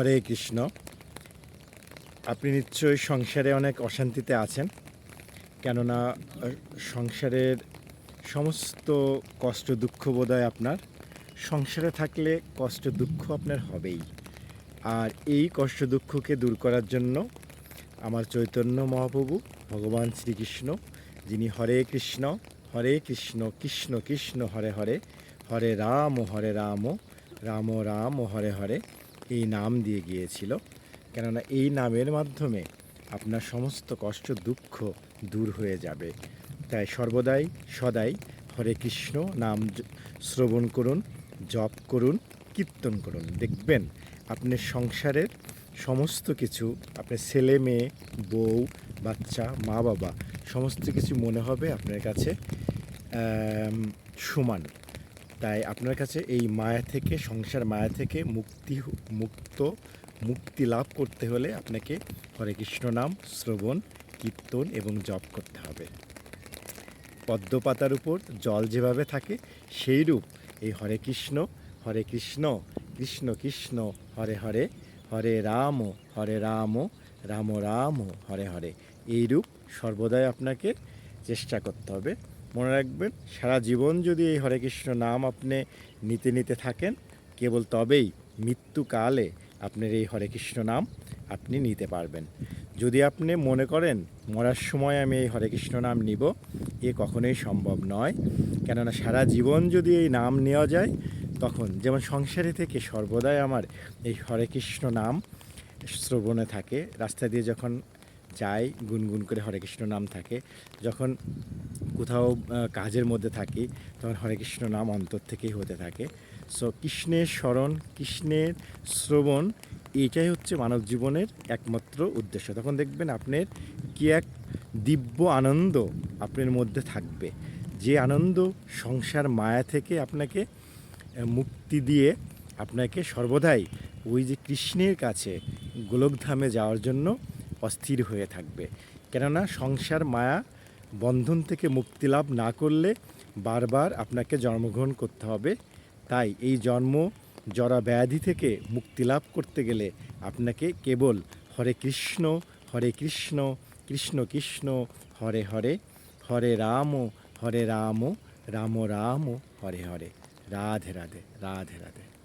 হরে কৃষ্ণ। আপনি নিশ্চয়ই সংসারে অনেক অশান্তিতে আছেন, কেননা সংসারের সমস্ত কষ্ট দুঃখ বোধহয় আপনার। সংসারে থাকলে কষ্ট দুঃখ আপনার হবেই। আর এই কষ্ট দুঃখকে দূর করার জন্য আমার চৈতন্য মহাপ্রভু, ভগবান শ্রীকৃষ্ণ, যিনি হরে কৃষ্ণ হরে কৃষ্ণ কৃষ্ণ কৃষ্ণ, হরে হরে হরে রাম হরে রাম রাম রাম, হরে হরে এই নাম দিয়ে গিয়েছিল। কেননা এই নামের মাধ্যমে আপনার সমস্ত কষ্ট, দুঃখ দূর হয়ে যাবে। তাই সর্বদাই, সদাই হরে কৃষ্ণ নাম শ্রবণ করুন, জপ করুন, কীর্তন করুন। দেখবেন আপনার সংসারের সমস্ত কিছু আপনার ছেলে মেয়ে, বউ, বাচ্চা, মা বাবা, সমস্ত কিছু মনে হবে আপনার কাছে সমান। তাই আপনার কাছে এই মায়া থেকে, সংসার মায়া থেকে মুক্তি মুক্ত, মুক্তি লাভ করতে হলে আপনাকে হরে কৃষ্ণ নাম, শ্রবণ, কীর্তন এবং জপ করতে হবে। পদ্মপাতার উপর জল যেভাবে থাকে সেই রূপ এই হরে কৃষ্ণ হরে কৃষ্ণ কৃষ্ণ কৃষ্ণ, হরে হরে হরে রাম হরে রাম রাম রাম, হরে হরে এই রূপ সর্বদাই আপনাকে চেষ্টা করতে হবে। মনে রাখবেন, সারা জীবন যদি এই হরে কৃষ্ণ নাম আপনি নিতে নিতে থাকেন, কেবল তবেই মৃত্যুকালে আপনার এই হরে কৃষ্ণ নাম আপনি নিতে পারবেন। যদি আপনি মনে করেন, মরার সময় আমি এই হরে কৃষ্ণ নাম নিব, এ কখনোই সম্ভব নয়। কেননা সারা জীবন যদি এই নাম নেওয়া যায়, তখন যেমন সংসারে থেকে সর্বদাই আমার এই হরে কৃষ্ণ নাম শ্রবণে থাকে, রাস্তা দিয়ে যখন যাই, গুনগুন করে হরে কৃষ্ণ নাম থাকে। যখন কোথাও কাজের মধ্যে থাকি, তখন হরে কৃষ্ণ নাম অন্তর থেকেই হতে থাকে। সো কৃষ্ণের স্মরণ, কৃষ্ণের শ্রবণ এইটাই হচ্ছে মানব জীবনের একমাত্র উদ্দেশ্য। তখন দেখবেন আপনার কি এক দিব্য আনন্দ আপনার মধ্যে থাকবে। যে আনন্দ সংসার মায়া থেকে আপনাকে মুক্তি দিয়ে আপনাকে সর্বদাই ওই যে কৃষ্ণের কাছে গোলকধামে যাওয়ার জন্য অস্থির হয়ে থাকবে। কেননা সংসার মায়া বন্ধন থেকে মুক্তি লাভ না করলে বারবার আপনাকে জন্মগ্রহণ করতে হবে। তাই এই জন্ম জরা ব্যাধি থেকে মুক্তি লাভ করতে গেলে আপনাকে কেবল হরে কৃষ্ণ হরে কৃষ্ণ কৃষ্ণ কৃষ্ণ, হরে হরে হরে রাম হরে রাম রাম রাম, হরে হরে। রাধে রাধে রাধে রাধে।